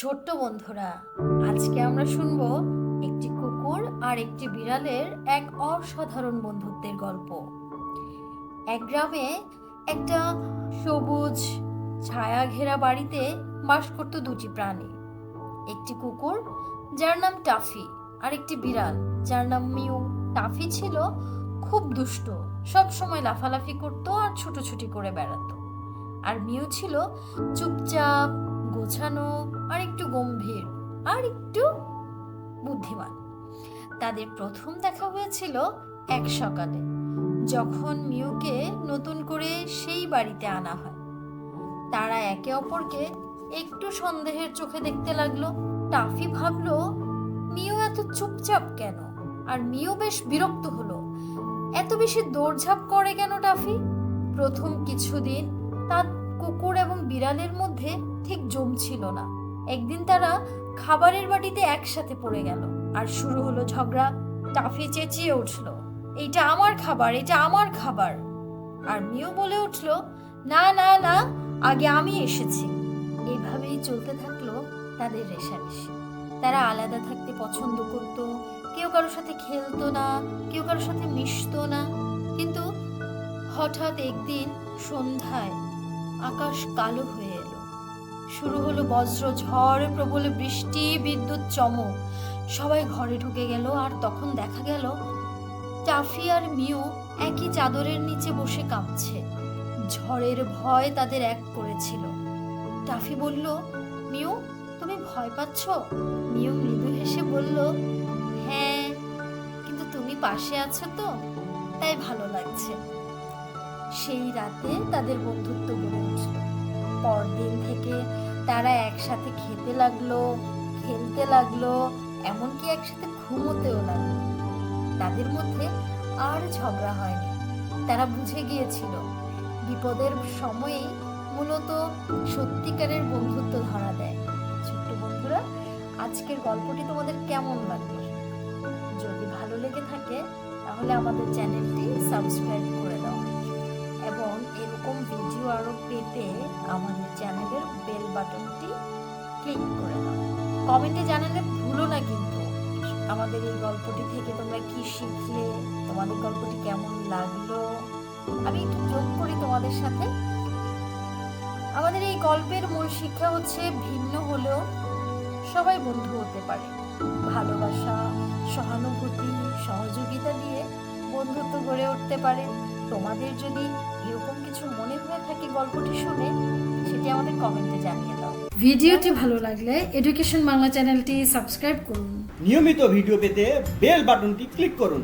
ছোট্ট বন্ধুরা, আজকে আমরা শুনব একটি কুকুর আর একটি বিড়ালের এক অসাধারণ বন্ধুত্বের গল্প। এক গ্রামে একটা সবুজ ছায়া ঘেরা বাড়িতে বাস করত দুটি প্রাণী। একটি কুকুর, যার নাম টাফি, আর একটি বিড়াল, যার নাম মিউ। টাফি ছিল খুব দুষ্ট সব সময় লাফালাফি করতো আর ছুটোছুটি করে বেড়াতো। আর মিউ ছিল চুপচাপ গোছানো আর একটু গম্ভীর আর একটু বুদ্ধিমান। তাদের প্রথম দেখা হয়েছিল এক সকালে, যখন মিউকে নতুন করে সেই বাড়িতে আনা হয়। তারা একে অপরকে একটু সন্দেহের চোখে দেখতে লাগল। টাফি ভাবলো, মিউ এত চুপচাপ কেন? আর মিউ বেশ বিরক্ত হলো। এত বেশি দৌড়ঝাঁপ করে কেন টাফি? প্রথম কিছুদিন তার কুকুর এবং বিড়ালের মধ্যে ঠিক জমছিল না। একদিন তারা খাবারের বাটিতে একসাথে পড়ে গেল আর শুরু হলো ঝগড়া। টাফি চেঁচিয়ে উঠল, এইটা আমার খাবার এটা আমার খাবার। আর মিও বলে উঠল, না না না, আগে আমি এসেছি। এভাবেই চলতে থাকল তাদের রেশারেশি। তারা আলাদা থাকতে পছন্দ করত, কেউ কারোর সাথে খেলতো না, কেউ কারোর সাথে মিশতো না। কিন্তু হঠাৎ একদিন সন্ধ্যায় আকাশ কালো হয়ে এলো। শুরু হলো বজ্র, ঝড়, প্রবল বৃষ্টি, বিদ্যুৎ, চমক। সবাই ঘরে ঢুকে গেল আর তখন দেখা গেল টাফি আর মিউ একই চাদরের নিচে বসে কাঁপছে। ঝড়ের ভয় তাদের এক করেছিল। টাফি বলল, মিউ, তুমি ভয় পাচ্ছ? মিউ মৃদু হেসে বলল হ্যাঁ কিন্তু তুমি পাশে আছো তো, তাই ভালো লাগছে। সেই রাতে তাদের বন্ধুত্ব গড়ে উঠল। পরদিন থেকে তারা একসাথে খেতে লাগল, খেলতে লাগল, এমনকি একসাথে ঘুমোতেও লাগল। তাদের মধ্যে আর ঝগড়া হয়নি। তারা বুঝে গিয়েছিল, বিপদের সময়েই মূলত সত্যিকারের বন্ধুত্ব ধরা দেয়। ছোট্ট বন্ধুরা, আজকের গল্পটি তোমাদের কেমন লাগল? যদি ভালো লেগে থাকে, তাহলে আমাদের চ্যানেলটি সাবস্ক্রাইব করে দাও। এবং এরকম ভিডিও আরও পেতে আমাদের চ্যানেলের বেল বাটনটি ক্লিক করে দাও। কমেন্টে জানালে ভুলো না কিন্তু। আমাদের এই গল্পটি থেকে তোমরা কি শিখলে? তোমাদের গল্পটি কেমন লাগল? আমি একটু যোগ করি তোমাদের সাথে। আমাদের এই গল্পের মূল শিক্ষা হচ্ছে ভিন্ন হলেও সবাই বন্ধু হতে পারে। ভালোবাসা, সহানুভূতি, সহযোগিতা দিয়ে বন্ধুত্ব গড়ে উঠতে পারে। তোমাদের যদি হয়ে থাকে গল্পটি শুনে সেটি আমাদের কমেন্টে জানিয়ে দাও। ভিডিওটি ভালো লাগলে এডুকেশন বাংলা চ্যানেলটি সাবস্ক্রাইব করুন। নিয়মিত ভিডিও পেতে বেল বাটনটি ক্লিক করুন।